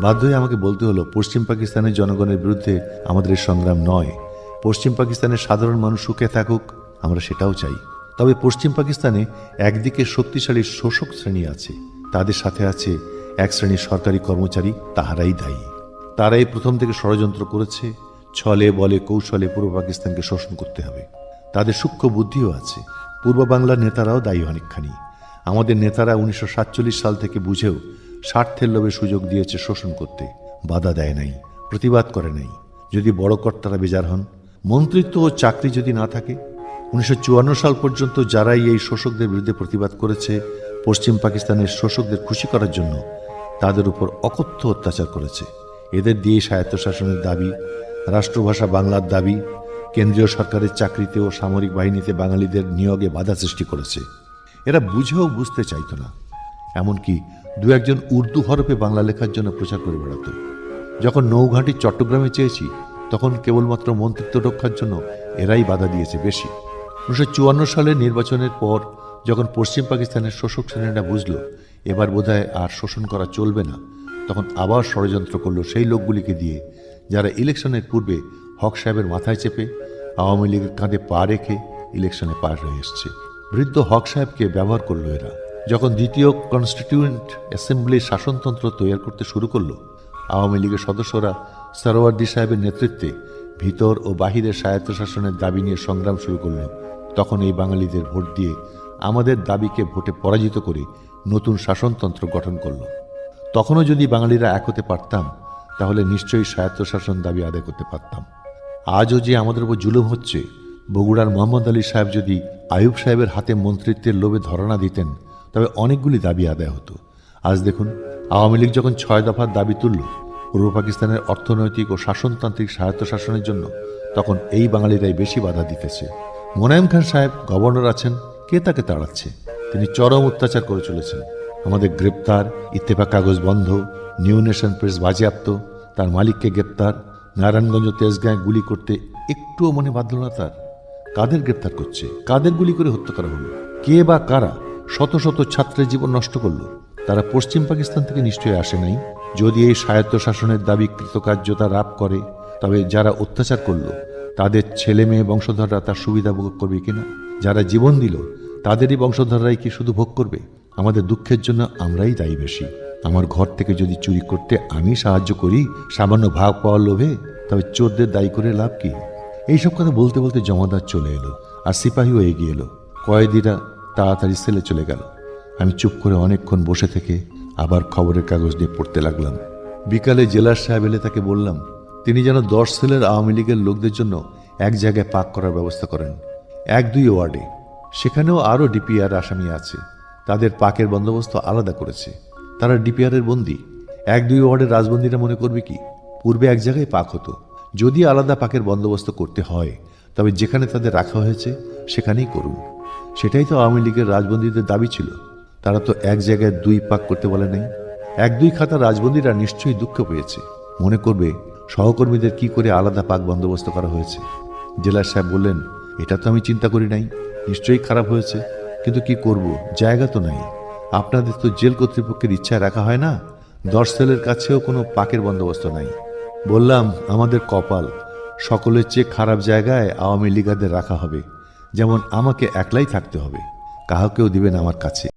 বাধ্য হয়ে আমাকে বলতে হলো, পশ্চিম পাকিস্তানের জনগণের বিরুদ্ধে আমাদের সংগ্রাম নয়। পশ্চিম পাকিস্তানের সাধারণ মানুষ সুখে থাকুক, আমরা সেটাও চাই। তবে পশ্চিম পাকিস্তানে একদিকে শক্তিশালী শোষক শ্রেণি আছে, তাদের সাথে আছে এক শ্রেণির সরকারি কর্মচারী, তাহারাই দায়ী। তারাই প্রথম থেকে ষড়যন্ত্র করেছে, ছলে বলে কৌশলে পূর্ব পাকিস্তানকে শোষণ করতে হবে। তাদের সূক্ষ্ম বুদ্ধিও আছে। পূর্ব বাংলার নেতারাও দায়ী অনেকখানি। আমাদের নেতারা উনিশশো সাতচল্লিশ সাল থেকে বুঝেও স্বার্থের লোভে সুযোগ দিয়েছে শোষণ করতে। বাধা দেয় নাই, প্রতিবাদ করে নাই। যদি বড় কর্তারা বেজার হন, মন্ত্রিত্ব ও চাকরি যদি না থাকে, উনিশশো চুয়ান্ন সাল পর্যন্ত যারাই এই শোষকদের বিরুদ্ধে প্রতিবাদ করেছে, পশ্চিম পাকিস্তানের শোষকদের খুশি করার জন্য তাদের উপর অকথ্য অত্যাচার করেছে। এদের দিয়ে স্বায়ত্তশাসনের দাবি, রাষ্ট্রভাষা বাংলার দাবি, কেন্দ্রীয় সরকারের চাকরিতে ও সামরিক বাহিনীতে বাঙালিদের নিয়োগে বাধা সৃষ্টি করেছে। এরা বুঝেও বুঝতে চাইতো না। এমনকি দু একজন উর্দু হরফে বাংলা লেখার জন্য প্রচার করে বেড়াতো। যখন নৌঘাটি চট্টগ্রামে চেয়েছি, তখন কেবলমাত্র মন্ত্রিত্ব রক্ষার জন্য এরাই বাধা দিয়েছে বেশি। উনিশশো চুয়ান্ন সালের নির্বাচনের পর যখন পশ্চিম পাকিস্তানের শোষক শ্রেণীরা বুঝল, এবার বোধহয় আর শোষণ করা চলবে না, তখন আবার ষড়যন্ত্র করল সেই লোকগুলিকে দিয়ে, যারা ইলেকশনের পূর্বে হক সাহেবের মাথায় চেপে, আওয়ামী লীগের কাঁধে পা রেখে ইলেকশনে পার হয়ে এসছে। বৃদ্ধ হক সাহেবকে ব্যবহার করল এরা। যখন দ্বিতীয় কনস্টিটিউয়েন্ট অ্যাসেম্বলির শাসনতন্ত্র তৈরি করতে শুরু করল, আওয়ামী লীগের সদস্যরা সরোয়ার্দি সাহেবের নেতৃত্বে ভিতর ও বাহিরের স্বায়ত্তশাসনের দাবি নিয়ে সংগ্রাম শুরু করল তখন এই বাঙালিদের ভোট দিয়ে আমাদের দাবিকে ভোটে পরাজিত করে নতুন শাসনতন্ত্র গঠন করল। তখনও যদি বাঙালিরা এক হতে পারতাম, তাহলে নিশ্চয়ই স্বায়ত্তশাসন দাবি আদায় করতে পারতাম। আজও যে আমাদের উপর জুলুম হচ্ছে, বগুড়ার মোহাম্মদ আলী সাহেব যদি আয়ুব সাহেবের হাতে মন্ত্রিত্বের লোভে ধরনা দিতেন তবে অনেকগুলি দাবি আদায় হতো। আজ দেখুন, আওয়ামী লীগ যখন ছয় দফার দাবি তুলল, পূর্ব পাকিস্তানের অর্থনৈতিক ও শাসনতান্ত্রিক স্বায়ত্তশাসনের জন্য, তখন এই বাঙালিরাই বেশি বাধা দিতেছে। মোনায়েম খান সাহেব গভর্নর আছেন, কে তাকে তাড়াচ্ছে? তিনি চরম অত্যাচার করে চলেছেন। আমাদের গ্রেপ্তার, ইত্তেফাক কাগজ বন্ধ, নিউ নেশন প্রেস বাজেয়াপ্ত, তার মালিককে গ্রেপ্তার, নারায়ণগঞ্জ তেজগাঁয় গুলি করতে একটুও মনে বাঁধল না তার। কাদের গ্রেপ্তার করছে? কাদের গুলি করে হত্যা করা হলো? কে বা কারা? শত শত ছাত্রের জীবন নষ্ট করল। তারা পশ্চিম পাকিস্তান থেকে নিশ্চয়ই আসে নাই। যদি এই স্বায়ত্ত শাসনের দাবি কৃতকার্যতা রাপ করে, তবে যারা অত্যাচার করল, তাদের ছেলে মেয়ে বংশধররা তার সুবিধা ভোগ করবে কিনা যারা জীবন দিল, তাদেরই বংশধররাই কি শুধু ভোগ করবে? আমাদের দুঃখের জন্য আমরাই দায়ী বেশি। আমার ঘর থেকে যদি চুরি করতে আমি সাহায্য করি, সামান্য ভাগ পাওয়ার লোভে, তবে চোরদের দায়ী করে লাভ কি? এইসব কথা বলতে বলতে জমাদার চলে এলো, আর সিপাহীও এগিয়ে এলো। কয়েদিরা তাড়াতাড়ি সেলে চলে গেল। আমি চুপ করে অনেকক্ষণ বসে থেকে আবার খবরের কাগজ নিয়ে পড়তে লাগলাম। বিকালে জেলার সাহেব এলে তাকে বললাম, তিনি যেন দশ সেলের আওয়ামী লীগের লোকদের জন্য এক জায়গায় পাক করার ব্যবস্থা করেন, এক দুই ওয়ার্ডে। সেখানেও আরও ডিপিআর আসামি আছে। তাদের পাকের বন্দোবস্ত আলাদা করেছে। তারা ডিপিআরের বন্দি। এক দুই ওয়ার্ডের রাজবন্দিরা মনে করবে কি, পূর্বে এক জায়গায় পাক হতো। যদি আলাদা পাকের বন্দোবস্ত করতে হয়, তবে যেখানে তাদের রাখা হয়েছে, সেখানেই করুন। সেটাই তো আওয়ামী লীগের রাজবন্দীদের দাবি ছিল। তারা তো এক জায়গায় দুই পাক করতে বলে নাই। এক দুই খাতা রাজবন্দীরা নিশ্চয়ই দুঃখ পেয়েছে। মনে করবে সহকর্মীদের কি করে আলাদা পাক বন্দোবস্ত করা হয়েছে। জেলার সাহেব বললেন, এটা তো আমি চিন্তা করি নাই। নিশ্চয়ই খারাপ হয়েছে। কিন্তু কি করব? জায়গা তো নাই। আপনাদের তো জেল কর্তৃপক্ষের ইচ্ছায় রাখা হয় না? দশ সেলের কাছেও কোনো পাকের বন্দোবস্ত নাই। বললাম, আমাদের কপাল। সকলের চেয়ে খারাপ জায়গায় আওয়ামী লীগাদের রাখা হবে। যেমন আমাকে একলাই থাকতে হবে কাহাকেও দিবেন আমার কাছে।